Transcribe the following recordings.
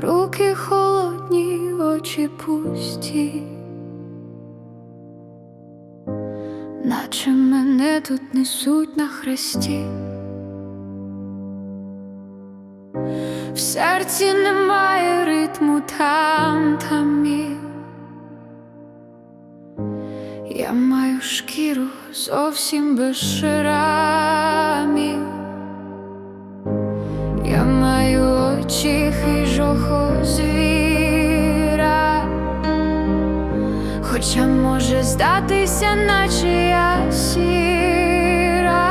руки холодні, очі пусті, наче мене тут несуть на хресті. В серці немає ритму там тамів. Я маю шкіру зовсім без шрамів. Очі хижого звіра, хоча може здатися, наче я сіра.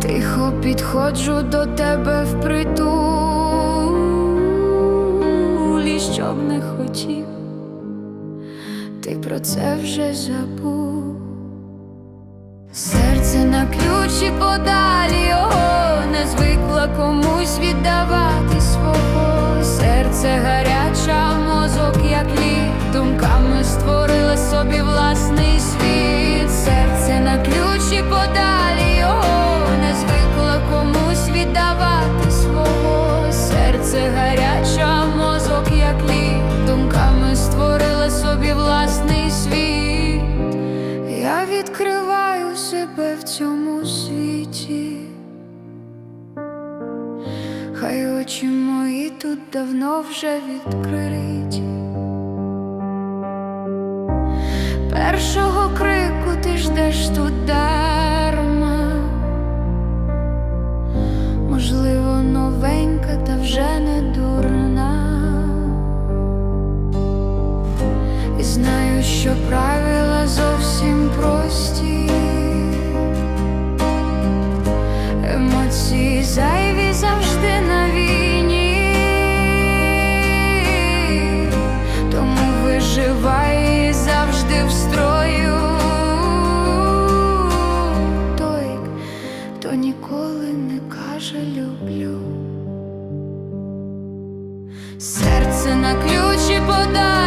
Тихо підходжу до тебе впритулі, щоб не хотів, ти про це вже забув. Серце на ключі подалі як лід, думками створили собі власний світ. Я відкриваю себе в цьому світі, хай очі мої тут давно вже відкриті. Першого крику ти ждеш тут знаю, що правила зовсім прості. Емоції зайві завжди на війні, тому виживай завжди в строю. Той, хто ніколи не каже люблю. Серце на ключі подалі